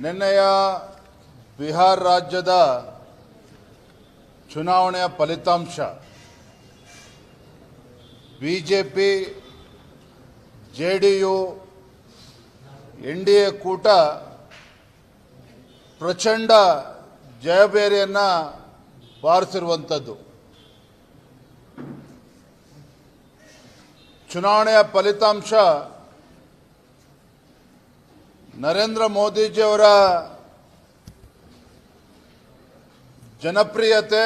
ನಿನ್ನೆಯ ಬಿಹಾರ ರಾಜ್ಯದ ಚುನಾವಣೆಯ ಫಲಿತಾಂಶ. BJP J D U N D A ಕೂಟ ಪ್ರಚಂಡ ಜಯಬೇರಿಯನ್ನು ಬಾರಿಸಿರುವಂಥದ್ದು. ಚುನಾವಣೆಯ ಫಲಿತಾಂಶ ನರೇಂದ್ರ ಮೋದಿಜಿಯವರ ಜನಪ್ರಿಯತೆ,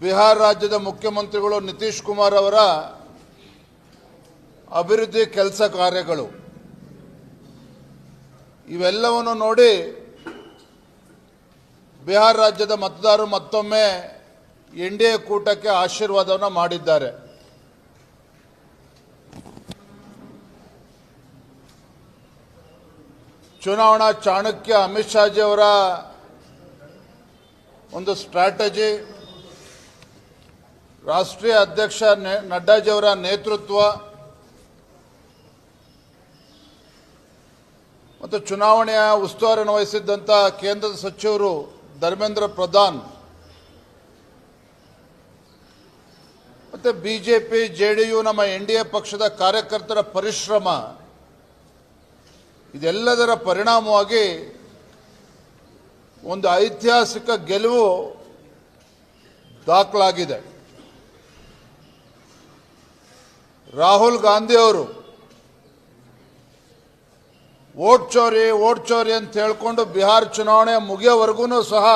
ಬಿಹಾರ ರಾಜ್ಯದ ಮುಖ್ಯಮಂತ್ರಿಗಳು ನಿತೀಶ್ ಕುಮಾರ್ ಅವರ ಅಭಿವೃದ್ಧಿ ಕೆಲಸ ಕಾರ್ಯಗಳು. ಇವೆಲ್ಲವನ್ನು ನೋಡಿ ಬಿಹಾರ ರಾಜ್ಯದ ಮತದಾರರು ಮತ್ತೊಮ್ಮೆ ಎನ್ ಡಿ ಎ ಕೂಟಕ್ಕೆ ಆಶೀರ್ವಾದವನ್ನು ಮಾಡಿದ್ದಾರೆ. ಚುನಾವಣಾ ಚಾಣಕ್ಯ ಅಮಿತ್ ಶಾಜಿ ಅವರ ಒಂದು ಸ್ಟ್ರಾಟಜಿ ರಾಷ್ಟ್ರೀಯ ಅಧ್ಯಕ್ಷ ನಡ್ಡಾಜಿಯವರ ನೇತೃತ್ವ, ಮತ್ತು ಚುನಾವಣೆಯ ಉಸ್ತುವಾರಿಯನ್ನು ವಹಿಸಿದ್ದಂಥ ಕೇಂದ್ರದ ಸಚಿವರು ಧರ್ಮೇಂದ್ರ ಪ್ರಧಾನ್, ಮತ್ತು B J P J D U ನಮ್ಮ ಎನ್ ಡಿ ಎ ಪಕ್ಷದ ಕಾರ್ಯಕರ್ತರ ಪರಿಶ್ರಮ ಇದೆಲ್ಲದರ ಪರಿಣಾಮವಾಗಿ ಒಂದು ಐತಿಹಾಸಿಕ ಗೆಲುವು ದಾಖಲಾಗಿದೆ. ರಾಹುಲ್ ಗಾಂಧಿ ಅವರು ವೋಟ್ ಚೋರಿ, ಓಟ್ ಚೋರಿ ಅಂತ ಹೇಳ್ಕೊಂಡು ಬಿಹಾರ್ ಚುನಾವಣೆ ಮುಗಿಯೋವರೆಗೂ ಸಹ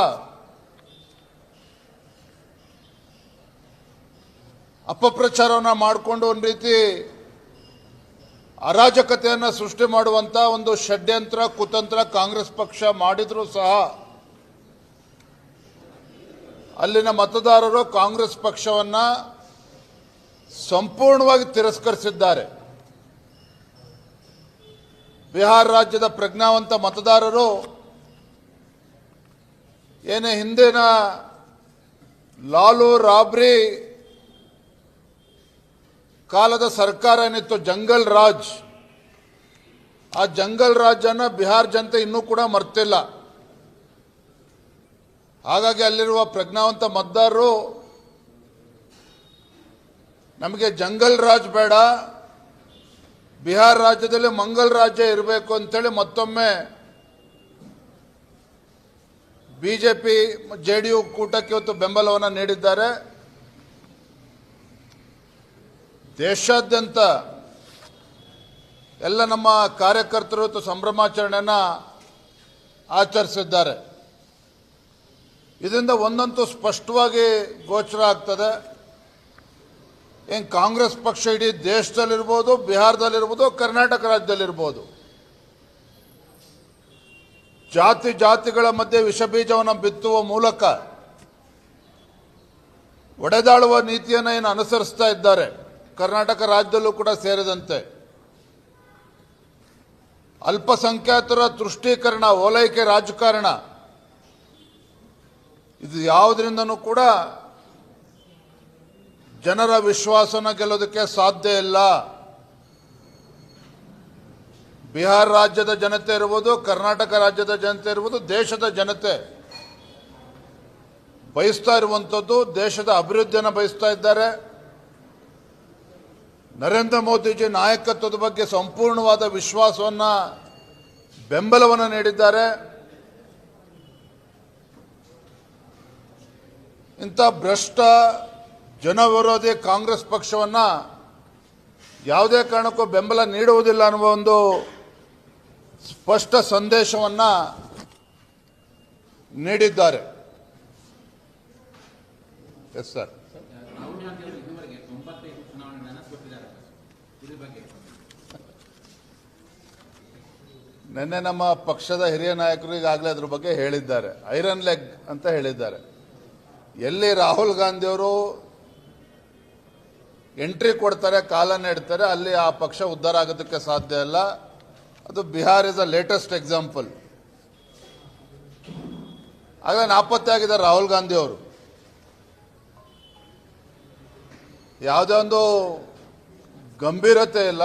ಅಪಪ್ರಚಾರವನ್ನು ಮಾಡಿಕೊಂಡು ಒಂದು ರೀತಿ ಅರಾಜಕತೆಯನ್ನು ಸೃಷ್ಟಿ ಮಾಡುವಂಥ ಒಂದು ಷಡ್ಯಂತ್ರ, ಕುತಂತ್ರ ಕಾಂಗ್ರೆಸ್ ಪಕ್ಷ ಮಾಡಿದರೂ ಸಹ ಅಲ್ಲಿನ ಮತದಾರರು ಕಾಂಗ್ರೆಸ್ ಪಕ್ಷವನ್ನು ಸಂಪೂರ್ಣವಾಗಿ ತಿರಸ್ಕರಿಸಿದ್ದಾರೆ. ಬಿಹಾರ ರಾಜ್ಯದ ಪ್ರಜ್ಞಾವಂತ ಮತದಾರರು ಏನೇ ಹಿಂದಿನ ಲಾಲು ರಾಬ್ರಿ ಕಾಲದ ಸರ್ಕಾರ ಏನಿತ್ತು? ಜಂಗಲ್ ರಾಜ್. ಆ ಜಂಗಲ್ ರಾಜನ್ನ ಬಿಹಾರ್ ಜನತೆ ಇನ್ನೂ ಕೂಡ ಮರ್ತಿಲ್ಲ. ಹಾಗಾಗಿ ಅಲ್ಲಿರುವ ಪ್ರಜ್ಞಾವಂತ ಮತದಾರರು, ನಮಗೆ ಜಂಗಲ್ ರಾಜ್ ಬೇಡ, ಬಿಹಾರ್ ರಾಜ್ಯದಲ್ಲಿ ಮಂಗಲ್ ರಾಜ್ಯ ಇರಬೇಕು ಅಂತೇಳಿ ಮತ್ತೊಮ್ಮೆ ಬಿಜೆಪಿ, ಜೆ ಡಿ ಯು ಕೂಟಕ್ಕೆ ಇವತ್ತು ಬೆಂಬಲವನ್ನು ನೀಡಿದ್ದಾರೆ. ದೇಶಾದ್ಯಂತ ಎಲ್ಲ ನಮ್ಮ ಕಾರ್ಯಕರ್ತರು ಸಂಭ್ರಮಾಚರಣೆಯನ್ನು ಆಚರಿಸಿದ್ದಾರೆ. ಇದರಿಂದ ಒಂದಂತೂ ಸ್ಪಷ್ಟವಾಗಿ ಗೋಚರ ಆಗ್ತದೆ. ಏನು ಕಾಂಗ್ರೆಸ್ ಪಕ್ಷ ಇಡೀ ದೇಶದಲ್ಲಿರ್ಬೋದು, ಬಿಹಾರದಲ್ಲಿರ್ಬೋದು, ಕರ್ನಾಟಕ ರಾಜ್ಯದಲ್ಲಿರ್ಬೋದು. ಜಾತಿ ಜಾತಿಗಳ ಮಧ್ಯೆ ವಿಷಬೀಜವನ್ನು ಬಿತ್ತುವ ಮೂಲಕ ಒಡೆದಾಳುವ ನೀತಿಯನ್ನು ಏನು ಅನುಸರಿಸ್ತಾ ಇದ್ದಾರೆ. ಕರ್ನಾಟಕ ರಾಜ್ಯದಲ್ಲೂ ಕೂಡ ಸೇರಿದಂತೆ ಅಲ್ಪಸಂಖ್ಯಾತರ ತುಷ್ಟೀಕರಣ, ಓಲೈಕೆ ರಾಜಕಾರಣ, ಇದು ಯಾವುದರಿಂದನೂ ಕೂಡ ಜನರ ವಿಶ್ವಾಸನ ಗೆಲ್ಲೋದಕ್ಕೆ ಸಾಧ್ಯ ಇಲ್ಲ. ಬಿಹಾರ ರಾಜ್ಯದ ಜನತೆ ಇರ್ಬೋದು, ಕರ್ನಾಟಕ ರಾಜ್ಯದ ಜನತೆ ಇರ್ಬೋದು, ದೇಶದ ಜನತೆ ಬಯಸ್ತಾ ಇರುವಂಥದ್ದು, ದೇಶದ ಅಭಿವೃದ್ಧಿಯನ್ನು ಬಯಸ್ತಾ ಇದ್ದಾರೆ. ನರೇಂದ್ರ ಮೋದಿಜಿ ನಾಯಕತ್ವದ ಬಗ್ಗೆ ಸಂಪೂರ್ಣವಾದ ವಿಶ್ವಾಸವನ್ನು, ಬೆಂಬಲವನ್ನು ನೀಡಿದ್ದಾರೆ. ಇಂಥ ಭ್ರಷ್ಟ ಜನವಿರೋಧಿ ಕಾಂಗ್ರೆಸ್ ಪಕ್ಷವನ್ನು ಯಾವುದೇ ಕಾರಣಕ್ಕೂ ಬೆಂಬಲ ನೀಡುವುದಿಲ್ಲ ಅನ್ನುವ ಒಂದು ಸ್ಪಷ್ಟ ಸಂದೇಶವನ್ನು ನೀಡಿದ್ದಾರೆ. ಎಸ್ ಸರ್ ರಾಹುಲ್ ಗಾಂಧಿ ಅವರು ಇದುವರೆಗೆ ನಿನ್ನೆ ನಮ್ಮ ಪಕ್ಷದ ಹಿರಿಯ ನಾಯಕರು ಈಗಾಗಲೇ ಅದ್ರ ಬಗ್ಗೆ ಹೇಳಿದ್ದಾರೆ. ಐರನ್ ಲೆಗ್ ಅಂತ ಹೇಳಿದ್ದಾರೆ. ಎಲ್ಲಿ ರಾಹುಲ್ ಗಾಂಧಿಯವರು ಎಂಟ್ರಿ ಕೊಡ್ತಾರೆ ಕಾಲ ನೀಡ್ತಾರೆ ಅಲ್ಲಿ ಆ ಪಕ್ಷ ಉದ್ಧಾರ ಆಗೋದಕ್ಕೆ ಸಾಧ್ಯ ಇಲ್ಲ. ಅದು Bihar is a latest example ಆಗ ನಾಪತ್ತೆ ಆಗಿದ್ದಾರೆ ರಾಹುಲ್ ಗಾಂಧಿ ಅವರು ಯಾವುದೇ ಒಂದು ಗಂಭೀರತೆ ಇಲ್ಲ.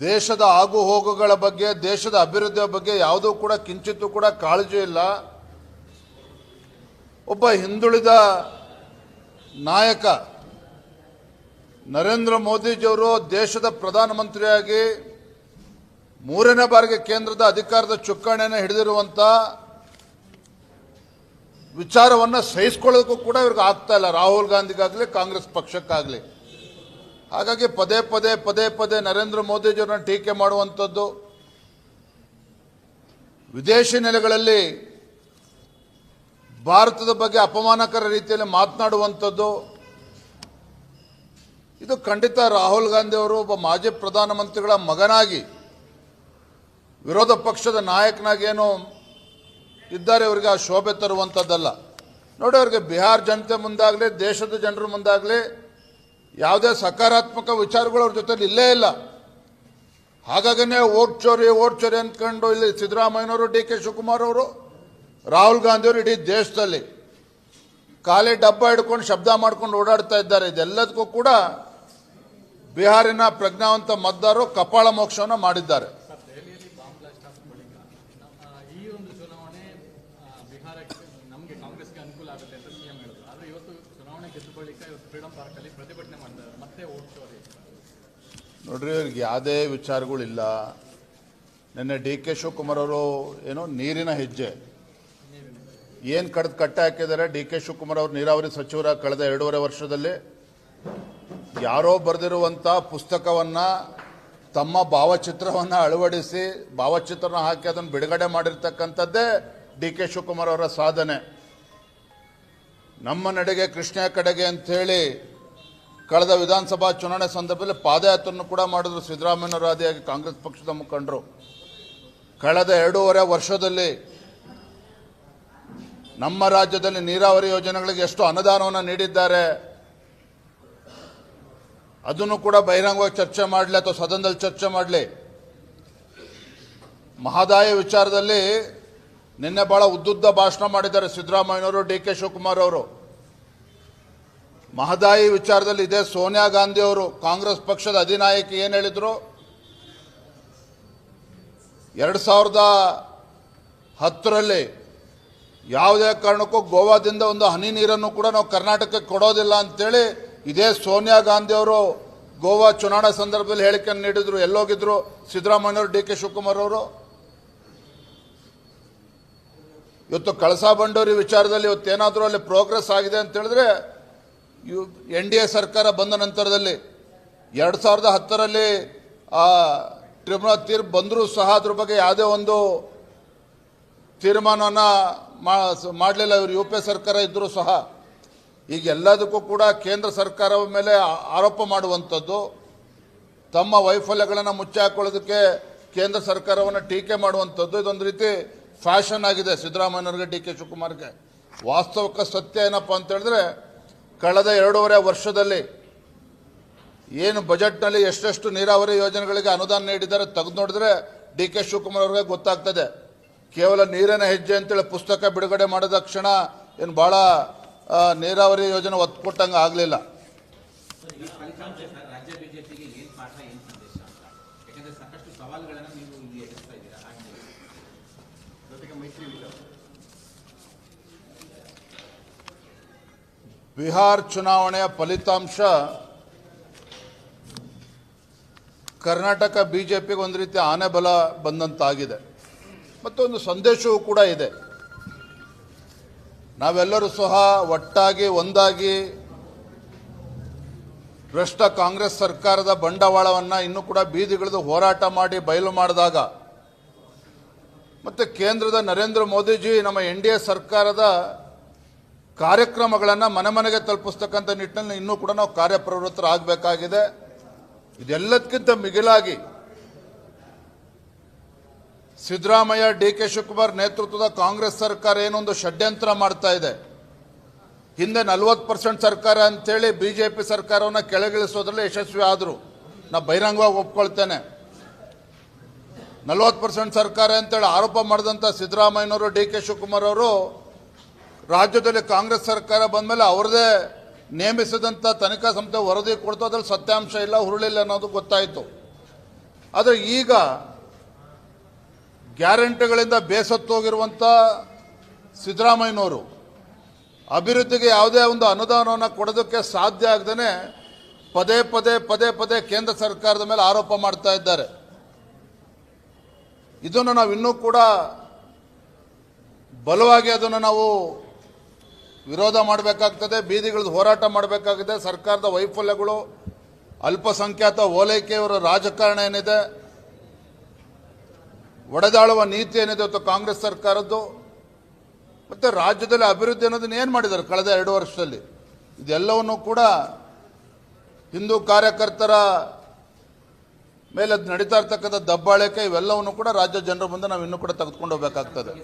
ದೇಶದ ಆಗು ಹೋಗುಗಳ ಬಗ್ಗೆ, ದೇಶದ ಅಭಿವೃದ್ಧಿಯ ಬಗ್ಗೆ ಯಾವುದೂ ಕೂಡ, ಕಿಂಚಿತ್ತು ಕೂಡ ಕಾಳಜಿ ಇಲ್ಲ. ಒಬ್ಬ ಹಿಂದುಳಿದ ನಾಯಕ ನರೇಂದ್ರ ಮೋದಿಜಿಯವರು ದೇಶದ ಪ್ರಧಾನಮಂತ್ರಿಯಾಗಿ ಮೂರನೇ ಬಾರಿಗೆ ಕೇಂದ್ರದ ಅಧಿಕಾರದ ಚುಕ್ಕಾಣಿಯನ್ನು ಹಿಡಿದಿರುವಂಥ ವಿಚಾರವನ್ನು ಸಹಿಸ್ಕೊಳ್ಳೋದಕ್ಕೂ ಕೂಡ ಇವ್ರಿಗೆ ಆಗ್ತಾ ಇಲ್ಲ. ರಾಹುಲ್ ಗಾಂಧಿಗಾಗಲಿ, ಕಾಂಗ್ರೆಸ್ ಪಕ್ಷಕ್ಕಾಗಲಿ. ಹಾಗಾಗಿ ಪದೇ ಪದೇ ಪದೇ ಪದೇ ನರೇಂದ್ರ ಮೋದಿಜಿಯವ್ರನ್ನ ಟೀಕೆ ಮಾಡುವಂಥದ್ದು ವಿದೇಶಿ ನೆಲೆಗಳಲ್ಲಿ ಭಾರತದ ಬಗ್ಗೆ ಅಪಮಾನಕರ ರೀತಿಯಲ್ಲಿ ಮಾತನಾಡುವಂಥದ್ದು. ಇದು ಖಂಡಿತ ರಾಹುಲ್ ಗಾಂಧಿ ಅವರು ಒಬ್ಬ ಮಾಜಿ ಪ್ರಧಾನಮಂತ್ರಿಗಳ ಮಗನಾಗಿ, ವಿರೋಧ ಪಕ್ಷದ ನಾಯಕನಾಗಿ ಏನು ಇದ್ದಾರೆ ಇವರಿಗೆ ಆ ಶೋಭೆ ತರುವಂಥದ್ದಲ್ಲ ನೋಡಿ ಅವ್ರಿಗೆ ಬಿಹಾರ್ ಜನತೆ ಮುಂದಾಗಲಿ, ದೇಶದ ಜನರ ಮುಂದಾಗಲಿ, ಯಾವುದೇ ಸಕಾರಾತ್ಮಕ ವಿಚಾರಗಳು ಅವ್ರ ಜೊತೆಲಿ ಇಲ್ಲೇ ಇಲ್ಲ. ಹಾಗಾಗನೇ ಓಟ್ ಚೋರಿ ಓಟ್ ಚೋರಿ ಅಂದ್ಕೊಂಡು ಇಲ್ಲಿ ಸಿದ್ದರಾಮಯ್ಯನವರು, ಡಿ ಕೆ ಶಿವಕುಮಾರ್ ಅವರು, ರಾಹುಲ್ ಗಾಂಧಿಯವರು ಇಡೀ ದೇಶದಲ್ಲಿ ಖಾಲಿ ಡಬ್ಬ ಹಿಡ್ಕೊಂಡು ಶಬ್ದ ಮಾಡ್ಕೊಂಡು ಓಡಾಡ್ತಾ ಇದ್ದಾರೆ. ಇದೆಲ್ಲದಕ್ಕೂ ಕೂಡ ಬಿಹಾರಿನ ಪ್ರಜ್ಞಾವಂತ ಮತದಾರರು ಕಪಾಳ ಮೋಕ್ಷವನ್ನು ಮಾಡಿದ್ದಾರೆ ಸರ್ ದೆಹಲಿಯಲ್ಲಿ ಬಾಂಬ್ ಬ್ಲಾಸ್ಟ್ ಆದ ಬಳಿಕ ನಮ್ಮ ಈ ಒಂದು ಚುನಾವಣೆ ಆ, ಬಿಹಾರಕ್ಕೆ ನಮಗೆ ಕಾಂಗ್ರೆಸ್ಗೆ ಅನುಕೂಲ ಆಗುತ್ತೆ ಅಂತ ಸಿಎಂ ಹೇಳಿದ್ರು ಆದರೆ ಇವತ್ತು ಚುನಾವಣೆ ಗೆದ್ದ ಬಳಿಕ ಇವತ್ತು ಫ್ರೀಡಂ ಪಾರ್ಕಲ್ಲಿ ಪ್ರತಿಭಟನೆ ಮತ್ತೆ ನೋಡ್ರಿ, ಅವ್ರಿಗೆ ಯಾವುದೇ ವಿಚಾರಗಳಿಲ್ಲ. ನಿನ್ನೆ ಡಿ ಕೆ ಶಿವಕುಮಾರ್ ಅವರು ಏನೋ ನೀರಿನ ಹೆಜ್ಜೆ. ಏನು ಕಡ್ದು ಕಟ್ಟೆ ಹಾಕಿದ್ದಾರೆ? ಡಿ ಕೆ ಶಿವಕುಮಾರ್ ಅವರು ನೀರಾವರಿ ಸಚಿವರ ಕಳೆದ ಎರಡೂವರೆ ವರ್ಷದಲ್ಲಿ. ಯಾರೋ ಬರೆದಿರುವಂಥ ಪುಸ್ತಕವನ್ನು, ತಮ್ಮ ಭಾವಚಿತ್ರವನ್ನು ಅಳವಡಿಸಿ, ಭಾವಚಿತ್ರನ ಹಾಕಿ ಅದನ್ನು ಬಿಡುಗಡೆ ಮಾಡಿರ್ತಕ್ಕಂಥದ್ದೇ ಡಿ ಕೆ ಶಿವಕುಮಾರ್ ಅವರ ಸಾಧನೆ. ನಮ್ಮ ನಡೆಗೆ ಕೃಷ್ಣ ಕಡೆಗೆ ಅಂಥೇಳಿ ಕಳೆದ ವಿಧಾನಸಭಾ ಚುನಾವಣೆ ಸಂದರ್ಭದಲ್ಲಿ ಪಾದಯಾತ್ರೆಯನ್ನು ಕೂಡ ಮಾಡಿದ್ರು ಸಿದ್ದರಾಮಯ್ಯನವರ ಆದಿಯಾಗಿ ಕಾಂಗ್ರೆಸ್ ಪಕ್ಷದ ಮುಖಂಡರು. ಕಳೆದ ಎರಡೂವರೆ ವರ್ಷದಲ್ಲಿ ನಮ್ಮ ರಾಜ್ಯದಲ್ಲಿ ನೀರಾವರಿ ಯೋಜನೆಗಳಿಗೆ ಎಷ್ಟು ಅನುದಾನವನ್ನು ನೀಡಿದ್ದಾರೆ, ಅದನ್ನು ಕೂಡ ಬಹಿರಂಗವಾಗಿ ಚರ್ಚೆ ಮಾಡಲಿ ಅಥವಾ ಸದನದಲ್ಲಿ ಚರ್ಚೆ ಮಾಡಲಿ. ಮಹದಾಯ ವಿಚಾರದಲ್ಲಿ ನಿನ್ನೆ ಭಾಳ ಉದ್ದುದ್ದ ಭಾಷಣ ಮಾಡಿದ್ದಾರೆ ಸಿದ್ದರಾಮಯ್ಯನವರು, ಡಿ ಕೆ ಶಿವಕುಮಾರ್ ಅವರು. ಮಹದಾಯಿ ವಿಚಾರದಲ್ಲಿ ಇದೇ. ಸೋನಿಯಾ ಗಾಂಧಿ ಅವರು ಕಾಂಗ್ರೆಸ್ ಪಕ್ಷದ ಅಧಿನಾಯಕಿ ಏನು ಹೇಳಿದ್ರು? ಎರಡು ಸಾವಿರದ ಹತ್ತರಲ್ಲಿ ಯಾವುದೇ ಕಾರಣಕ್ಕೂ ಗೋವಾದಿಂದ ಒಂದು ಹನಿ ನೀರನ್ನು ಕೂಡ ನಾವು ಕರ್ನಾಟಕಕ್ಕೆ ಕೊಡೋದಿಲ್ಲ ಅಂತೇಳಿ ಇದೇ ಸೋನಿಯಾ ಗಾಂಧಿ ಅವರು ಗೋವಾ ಚುನಾವಣಾ ಸಂದರ್ಭದಲ್ಲಿ ಹೇಳಿಕೆ ನೀಡಿದ್ರು. ಎಲ್ಲೋಗಿದ್ರು? ಸಿದ್ದರಾಮಯ್ಯವರು ಡಿ ಕೆ ಶಿವಕುಮಾರ್ ಅವರು. ಇವತ್ತು ಕಳಸಾ ಬಂಡೂರಿ ವಿಚಾರದಲ್ಲಿ ಇವತ್ತೇನಾದರೂ ಅಲ್ಲಿ ಪ್ರೋಗ್ರೆಸ್ ಆಗಿದೆ ಅಂತ ಹೇಳಿದ್ರೆ ಯು, ಎನ್ ಡಿ ಎ ಸರ್ಕಾರ ಬಂದ ನಂತರದಲ್ಲಿ ಎರಡು ಸಾವಿರದ ಹತ್ತರಲ್ಲಿ ಟ್ರಿಬ್ಯುನಲ್ ತೀರ್ಪು ಬಂದರೂ ಸಹ ಅದ್ರ ಬಗ್ಗೆ ಯಾವುದೇ ಒಂದು ತೀರ್ಮಾನವನ್ನು ಮಾಡಲಿಲ್ಲ. ಇವರು ಯು ಪಿ ಎ ಸರ್ಕಾರ ಇದ್ದರೂ ಸಹ. ಈಗ ಎಲ್ಲದಕ್ಕೂ ಕೂಡ ಕೇಂದ್ರ ಸರ್ಕಾರದ ಮೇಲೆ ಆರೋಪ ಮಾಡುವಂಥದ್ದು. ತಮ್ಮ ವೈಫಲ್ಯಗಳನ್ನು ಮುಚ್ಚಾಕೊಳ್ಳೋದಕ್ಕೆ ಕೇಂದ್ರ ಸರ್ಕಾರವನ್ನು ಟೀಕೆ ಮಾಡುವಂಥದ್ದು. ಇದೊಂದು ರೀತಿ ಫ್ಯಾಷನ್ ಆಗಿದೆ ಸಿದ್ದರಾಮಯ್ಯನವ್ರಿಗೆ, ಡಿ ಕೆ ಶಿವಕುಮಾರ್ಗೆ. ವಾಸ್ತವಕ್ಕೆ ಸತ್ಯ ಏನಪ್ಪ ಅಂತ ಹೇಳಿದ್ರೆ ಕಳೆದ ಎರಡೂವರೆ ವರ್ಷದಲ್ಲಿ ಏನು ಬಜೆಟ್ನಲ್ಲಿ ಎಷ್ಟೆಷ್ಟು ನೀರಾವರಿ ಯೋಜನೆಗಳಿಗೆ ಅನುದಾನ ನೀಡಿದ್ದಾರೆ ತೆಗೆದು ನೋಡಿದ್ರೆ ಡಿ ಕೆ ಶಿವಕುಮಾರ್ ಅವ್ರಿಗೆ ಗೊತ್ತಾಗ್ತದೆ. ಕೇವಲ ನೀರಿನ ಹೆಜ್ಜೆ ಅಂತೇಳಿ ಪುಸ್ತಕ ಬಿಡುಗಡೆ ಮಾಡಿದ ಕ್ಷಣ ಏನು ಭಾಳ ನೀರಾವರಿ ಯೋಜನೆ ಒತ್ತು ಕೊಟ್ಟಂಗೆ ಆಗಲಿಲ್ಲ. ಸಾಕಷ್ಟು ಸವಾಲುಗಳನ್ನ ನೀವು ಎದುರಿಸ್ತಾ ಇದ್ದೀರಾ ಬಿಹಾರ್ ಚುನಾವಣೆಯ ಫಲಿತಾಂಶ. ಕರ್ನಾಟಕ ಬಿ ಜೆ ಪಿಗೆ ಒಂದು ರೀತಿ ಆನೆ ಬಲ ಬಂದಂತಾಗಿದೆ. ಮತ್ತೊಂದು ಸಂದೇಶವೂ ಕೂಡ ಇದೆ. ನಾವೆಲ್ಲರೂ ಸಹ ಒಟ್ಟಾಗಿ, ಒಂದಾಗಿ ಭ್ರಷ್ಟ ಕಾಂಗ್ರೆಸ್ ಸರ್ಕಾರದ ಬಂಡವಾಳವನ್ನು ಇನ್ನೂ ಕೂಡ ಬೀದಿಗಿಳಿದು ಹೋರಾಟ ಮಾಡಿ ಬಯಲು ಮಾಡಿದಾಗ, ಮತ್ತು ಕೇಂದ್ರದ ನರೇಂದ್ರ ಮೋದಿಜಿ ನಮ್ಮ ಎನ್ ಡಿ ಎ ಸರ್ಕಾರದ ಕಾರ್ಯಕ್ರಮಗಳನ್ನು ಮನೆ ಮನೆಗೆ ತಲುಪಿಸ್ತಕ್ಕಂಥ ನಿಟ್ಟಿನಲ್ಲಿ ಇನ್ನೂ ಕೂಡ ನಾವು ಕಾರ್ಯಪ್ರವೃತ್ತರಾಗಬೇಕಾಗಿದೆ. ಇದೆಲ್ಲದಕ್ಕಿಂತ ಮಿಗಿಲಾಗಿ ಸಿದ್ದರಾಮಯ್ಯ ಡಿ ಕೆ ಶಿವಕುಮಾರ್ ನೇತೃತ್ವದ ಕಾಂಗ್ರೆಸ್ ಸರ್ಕಾರ ಏನೊಂದು ಷಡ್ಯಂತ್ರ ಮಾಡ್ತಾ ಇದೆ. ಹಿಂದೆ ನಲ್ವತ್ತು ಪರ್ಸೆಂಟ್ ಸರ್ಕಾರ ಅಂತೇಳಿ ಬಿ ಜೆ ಪಿ ಸರ್ಕಾರವನ್ನು ಕೆಳಗಿಳಿಸೋದ್ರಲ್ಲಿ ಯಶಸ್ವಿ ಆದರು. ನಾ ಬಹಿರಂಗವಾಗಿ ಒಪ್ಕೊಳ್ತೇನೆ. ನಲವತ್ತು ಪರ್ಸೆಂಟ್ ಸರ್ಕಾರ ಅಂತೇಳಿ ಆರೋಪ ಮಾಡಿದಂಥ ಸಿದ್ದರಾಮಯ್ಯನವರು ಡಿ ಕೆ ಶಿವಕುಮಾರ್ ಅವರು ರಾಜ್ಯದಲ್ಲಿ ಕಾಂಗ್ರೆಸ್ ಸರ್ಕಾರ ಬಂದಮೇಲೆ ಅವ್ರದೇ ನೇಮಿಸಿದಂಥ ತನಿಖಾ ಸಂಸ್ಥೆ ವರದಿ ಕೊಡ್ತು ಅದ್ರಲ್ಲಿ ಸತ್ಯಾಂಶ ಇಲ್ಲ, ಹುರುಳಿಲ್ಲ ಅನ್ನೋದು ಗೊತ್ತಾಯಿತು. ಆದರೆ ಈಗ ಗ್ಯಾರಂಟಿಗಳಿಂದ ಬೇಸತ್ತೋಗಿರುವಂಥ ಸಿದ್ದರಾಮಯ್ಯನವರು ಅಭಿವೃದ್ಧಿಗೆ ಯಾವುದೇ ಒಂದು ಅನುದಾನವನ್ನು ಕೊಡೋದಕ್ಕೆ ಸಾಧ್ಯ ಆಗದೇ ಪದೇ ಪದೇ ಪದೇ ಪದೇ ಕೇಂದ್ರ ಸರ್ಕಾರದ ಮೇಲೆ ಆರೋಪ ಮಾಡ್ತಾ ಇದ್ದಾರೆ. ಇದನ್ನು ನಾವು ಇನ್ನೂ ಕೂಡ ಬಲವಾಗಿ ಅದನ್ನು ನಾವು ವಿರೋಧ ಮಾಡಬೇಕಾಗ್ತದೆ ಬೀದಿಗಳದ್ದು ಹೋರಾಟ ಮಾಡಬೇಕಾಗಿದೆ, ಸರ್ಕಾರದ ವೈಫಲ್ಯಗಳು, ಅಲ್ಪಸಂಖ್ಯಾತ ಓಲೈಕೆಯವರ ರಾಜಕಾರಣ ಏನಿದೆ, ಒಡೆದಾಳುವ ನೀತಿ ಏನಿದೆ ಇವತ್ತು ಕಾಂಗ್ರೆಸ್ ಸರ್ಕಾರದ್ದು, ಮತ್ತು ರಾಜ್ಯದಲ್ಲಿ ಅಭಿವೃದ್ಧಿ ಅನ್ನೋದನ್ನ ಏನು ಮಾಡಿದ್ದಾರೆ ಕಳೆದ ಎರಡು ವರ್ಷದಲ್ಲಿ? ಇದೆಲ್ಲವನ್ನು ಕೂಡ ಹಿಂದೂ ಕಾರ್ಯಕರ್ತರ ಮೇಲೆ ನಡೀತಾ ಇರ್ತಕ್ಕಂಥ ದಬ್ಬಾಳಿಕೆ ಇವೆಲ್ಲವನ್ನು ಕೂಡ ರಾಜ್ಯ ಜನರ ಮುಂದೆ ನಾವು ಇನ್ನೂ ಕೂಡ ತೆಗೆದುಕೊಂಡು ಹೋಗಬೇಕಾಗ್ತದೆ.